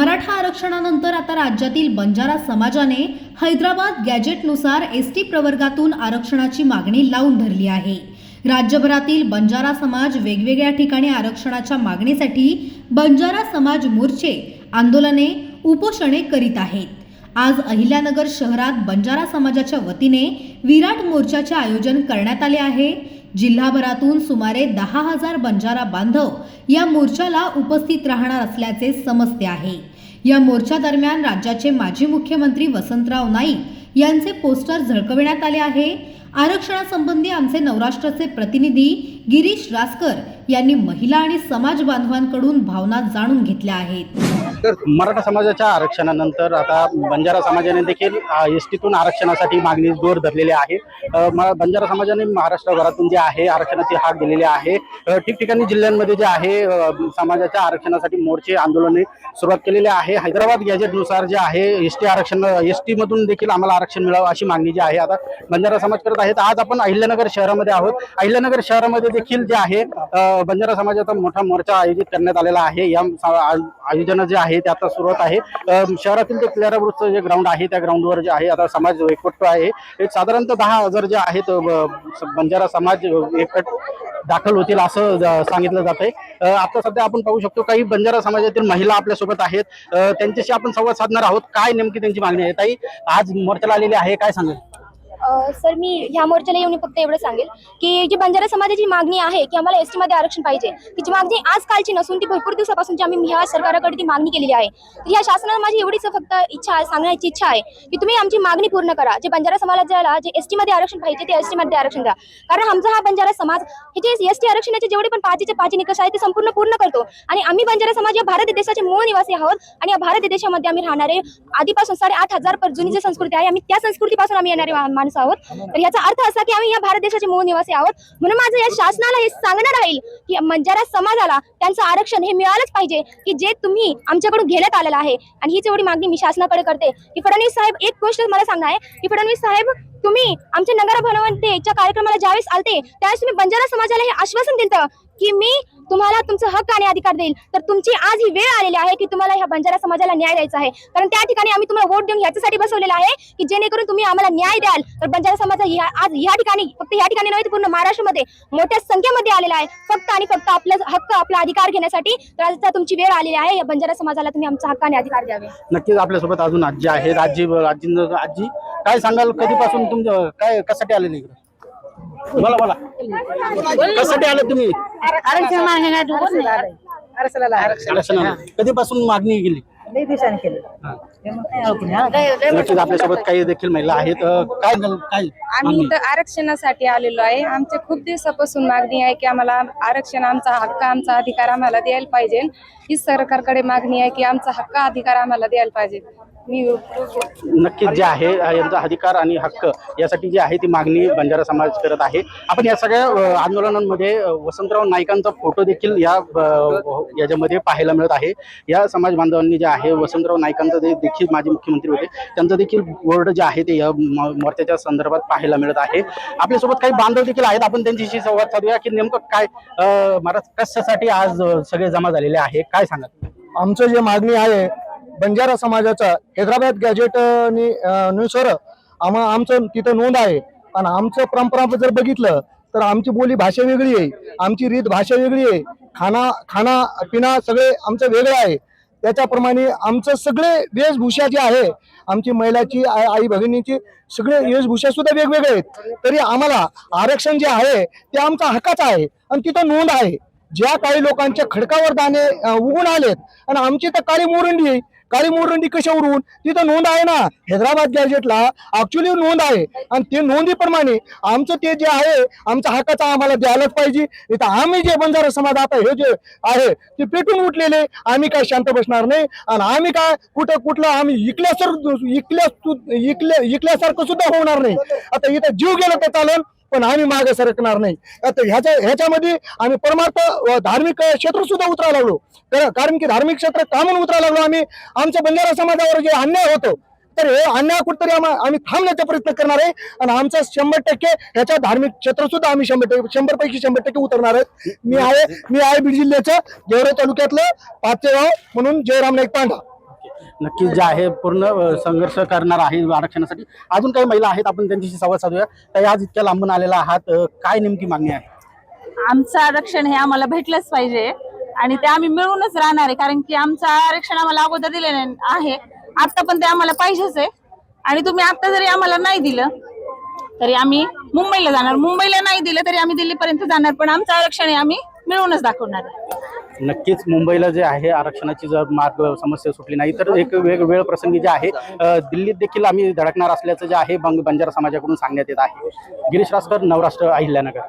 मराठा आरक्षणानंतर आता राज्यातील बंजारा समाजाने हैदराबाद गॅजेटनुसार एस टी प्रवर्गातून आरक्षणाची मागणी लावून धरली आहे. राज्यभरातील बंजारा समाज वेगवेगळ्या ठिकाणी आरक्षणाच्या मागणीसाठी बंजारा समाज मोर्चे आंदोलने उपोषणे करीत आहेत. आज अहिल्यानगर शहरात बंजारा समाजाच्या वतीने विराट मोर्चाचे आयोजन करण्यात आले आहे. जिल्हाभरातून सुमारे दहा हजार बंजारा बांधव या मोर्चाला उपस्थित राहणार असल्याचे समजते आहे. या मोर्चा दरम्यान राज्याचे माजी मुख्यमंत्री वसंतराव नाईक यांचे पोस्टर झळकविण्यात आले आहे. आरक्षणासंबंधी आमचे नवराष्ट्राचे प्रतिनिधी गिरीश रासकर यांनी महिला आणि समाज बांधवांकडून भावना जाणून घेतल्या आहेत. तर मराठा समाजाच्या आरक्षणानंतर आता बंजारा समाजाने देखील एस टीतून आरक्षणासाठी मागणी जोर धरलेली आहे. बंजारा समाजाने महाराष्ट्रभरातून जे आहे आरक्षणाची हाक दिलेली आहे. ठिकठिकाणी जिल्ह्यांमध्ये जे आहे समाजाच्या आरक्षणासाठी मोर्चे आंदोलने सुरुवात केलेली आहे. हैदराबाद गॅजेटनुसार जे आहे एस टी आरक्षण एस टीमधून देखील आम्हाला आरक्षण मिळावं अशी मागणी जी आहे. आता बंजारा समाज करत आहेत. आज आपण अहिल्यानगर शहरामध्ये आहोत. अहिल्यानगर शहरामध्ये देखील जे आहे बंजारा समाजाचा मोठा मोर्चा आयोजित करण्यात आलेला आहे. या आयोजन जे आहे ते आता सुरुवात आहे. शहरातील जे क्लेराब्रुजचं जे ग्राउंड आहे त्या ग्राउंडवर जे आहे आता समाज एकवटतो आहे. एक साधारणतः दहा हजार जे आहेत बंजारा समाज एकट दाखल होतील असं सांगितलं जात आहे आता सध्या आपण पाहू शकतो काही बंजारा समाजातील महिला आपल्यासोबत आहेत. त्यांच्याशी आपण संवाद साधणार आहोत. काय नेमकी त्यांची मागणी आहे? ताई आज मोर्चाला आलेली आहे. काय सांगेल? सर मी ह्या मोर्चाला येऊन फक्त एवढं सांगेल की जी बंजारा समाजाची मागणी आहे की आम्हाला एसमध्ये आरक्षण पाहिजे तिची मागणी आजकालची नसून ती भरपूर दिवसापासूनची आम्ही ह्या सरकारकडे ती मागणी केलेली आहे. तर ह्या शासनाला माझी एवढीच फक्त इच्छा सांगण्याची इच्छा आहे की तुम्ही आमची मागणी पूर्ण करा. जे बंजारा समाजाला जे एसमध्ये आरक्षण पाहिजे ते एसमध्ये आरक्षण द्या. कारण आमचा हा बंजारा समाज हे जे एस टी आरक्षणाचे जेवढे पण पाचीचे पाच निकष आहेत ते संपूर्ण पूर्ण करतो. आणि आम्ही बंजारा समाज या भारत देशाचे मूळ निवासी आहोत आणि या भारत देशामध्ये आम्ही राहणारे आधीपासून साडे आठ हजार पर जुनी जी संस्कृती आहे आम्ही त्या संस्कृतीपासून आम्ही येणारे माणसं माणसं आहोत. तर याचा अर्थ असा की आम्ही या भारत देशाचे मूळ निवासी आहोत. म्हणून माझं या शासनाला हे सांगणं राहील की बंजारा समाजाला त्यांचं आरक्षण हे मिळालंच पाहिजे की जे तुम्ही आमच्याकडून घेण्यात आलेलं आहे. आणि हीच एवढी मागणी मी शासनाकडे करते. की फडणवीस साहेब एक गोष्ट मला सांगणं आहे की फडणवीस साहेब तुम्ही आमच्या नगर भनवंतेच्या कार्यक्रमाला ज्यावेळेस आलते त्यावेळेस तुम्ही बंजारा समाजाला हे आश्वासन दिलं की मी तुम्हाला तुमचा हक्क आणि अधिकार देईल. तर तुमची आज ही वेळ आलेली आहे की तुम्हाला ह्या बंजारा समाजाला न्याय द्यायचा आहे. कारण त्या ठिकाणी आम्ही तुम्हाला वोट देऊन ह्याच्यासाठी बसवलेला आहे की जेणेकरून तुम्ही आम्हाला न्याय द्याल. तर बंजारा समाज आज ह्या ठिकाणी फक्त ह्या ठिकाणी नव्हे पूर्ण महाराष्ट्रामध्ये मोठ्या संख्येमध्ये आलेला आहे. फक्त आणि फक्त आपलं हक्क आपला अधिकार घेण्यासाठी तर आज तुमची वेळ आलेली आहे. या बंजारा समाजाला तुम्ही आमचा हक्क आणि अधिकार द्यावे. नक्कीच आपल्यासोबत अजून आजी आहे. राजी राजी आजी काय सांगाल? कधीपासून तुमचं काय कशासाठी आलेली बोला बोला. कशासाठी आले तुम्ही? आरक्षण मागण्यासाठी आरक्षणाला कधीपासून मागणी केली? लई दिवसांनी केलं. ते मग नाही आवडत ना. नक्कीच आपल्यासोबत काही देखील महिला आहेत. अं, काय काय आम्ही मागणी? इथं आरक्षणासाठी आलेलो आहे. आमच्या खूप दिवसापासून मागणी आहे की आम्हाला आरक्षण आमचा हक्क आमचा अधिकार आम्हाला द्यायला पाहिजे. ही सरकारकडे मागणी आहे की आमचा हक्क अधिकार आम्हाला द्यायला पाहिजे. नक्कीच जे आहे यांचा अधिकार आणि हक्क यासाठी जी आहे ती मागणी बंजारा समाज करत आहे. आपण या सगळ्या आंदोलनांमध्ये वसंतराव नाईकांचा फोटो देखील या अं, याच्यामध्ये पाहायला मिळत आहे. या समाज बांधवांनी जे आहे वसंतराव नाईकांचं जे देखील माजी मुख्यमंत्री होते त्यांचं देखील बोर्ड जे आहे ते या म- मोर्चाच्या संदर्भात पाहायला मिळत आहे. आपल्यासोबत काही बांधव देखील आहेत आपण त्यांच्याशी संवाद साधूया की नेमकं काय महाराज कशासाठी आज सगळे जमा झालेले आहे काय सांगा आमचं जे मागणी आहे बंजारा समाजाचा हैदराबाद गॅजेट अ, नुसार आम आमचं तिथं नोंद आहे. आणि आमचं परंपरा जर बघितलं तर आमची बोली भाषा वेगळी आहे. आमची रीत भाषा वेगळी आहे. खाना खाना पिना सगळे आमचं वेगळं आहे. त्याच्याप्रमाणे आमचं सगळे वेशभूषा जी आहे आमची महिलाची आई आई भगिनीची सगळे वेशभूषा सुद्धा वेगवेगळे आहेत. तरी आम्हाला आरक्षण जे आहे ते आमचा हक्काचं आहे. आणि तिथं नोंद आहे. ज्या काही लोकांच्या खडकावर दाणे उगून आलेत आणि आमची तर काळी मोरंडी आहे. काळी मोरंडी कशावरून? तिथं नोंद आहे ना? हैदराबाद गॅजेटला ऍक्च्युली नोंद आहे. आणि ते नोंदीप्रमाणे आमचं ते जे आहे आमचा हक्काचा आम्हाला द्यायलाच पाहिजे. इथं आम्ही जे बंजारा समाज आता हे जे आहे ते पेटून उठलेले आम्ही काय शांत बसणार नाही. आणि आम्ही काय कुठं कुठलं आम्ही इकल्यासारखं इकल्या इकल्या इकल्यासारखं सुद्धा होणार नाही. आता इथं जीव गेला तर चालेल. पण आम्ही मागे सरकणार नाही. आता ह्याच्या ह्याच्यामध्ये आम्ही परमार्थ धार्मिक क्षेत्र सुद्धा उतरायला लागलो. तर- कारण की धार्मिक क्षेत्र का म्हणून उतरायला लागलो आम्ही? आमच्या बंजारा समाजावर जे अन्याय होतो तर हे अन्याय कुठतरी आम्ही थांबण्याचा प्रयत्न करणार आहे. आणि आमचा शंभर टक्के ह्याच्या धार्मिक क्षेत्र सुद्धा आम्ही शंभर टक्के शंभर पैकी शंभर टक्के उतरणार आहे. मी आहे मी आहे बीड जिल्ह्याचं गेवरे तालुक्यातलं पाचवे गाव म्हणून जयराम नाईक पांडा नक्कीच जे आहे पूर्ण संघर्ष करणार आहे आरक्षणासाठी. अजून काही महिला आहेत आपण त्यांच्याशी संवाद साधूया. तर आज इतक्या लांबून आलेला आहात काय नेमकी मागणी आहे? आमचं आरक्षण हे आम्हाला भेटलंच पाहिजे. आणि ते आम्ही मिळूनच राहणार आहे कारण की आमचं आरक्षण आम्हाला अगोदर दिलेलं आहे. आता पण ते आम्हाला पाहिजेच आहे. आणि तुम्ही आता जरी आम्हाला नाही दिलं तरी आम्ही मुंबईला जाणार. मुंबईला नाही दिलं तरी आम्ही दिल्लीपर्यंत जाणार. पण आमचं आरक्षण हे आम्ही मिळूनच दाखवणार आहे. नक्कीच मुंबईला जे आहे आरक्षणाची जर मार्ग समस्या सुटली नाही तर एक वेगवेगळ प्रसंगी जे आहे दिल्लीत देखील आम्ही धडकणार असल्याचं जे आहे बंग बंजारा समाजाकडून सांगण्यात येत आहे. गिरीश रासकर नवराष्ट्र अहिल्यानगर.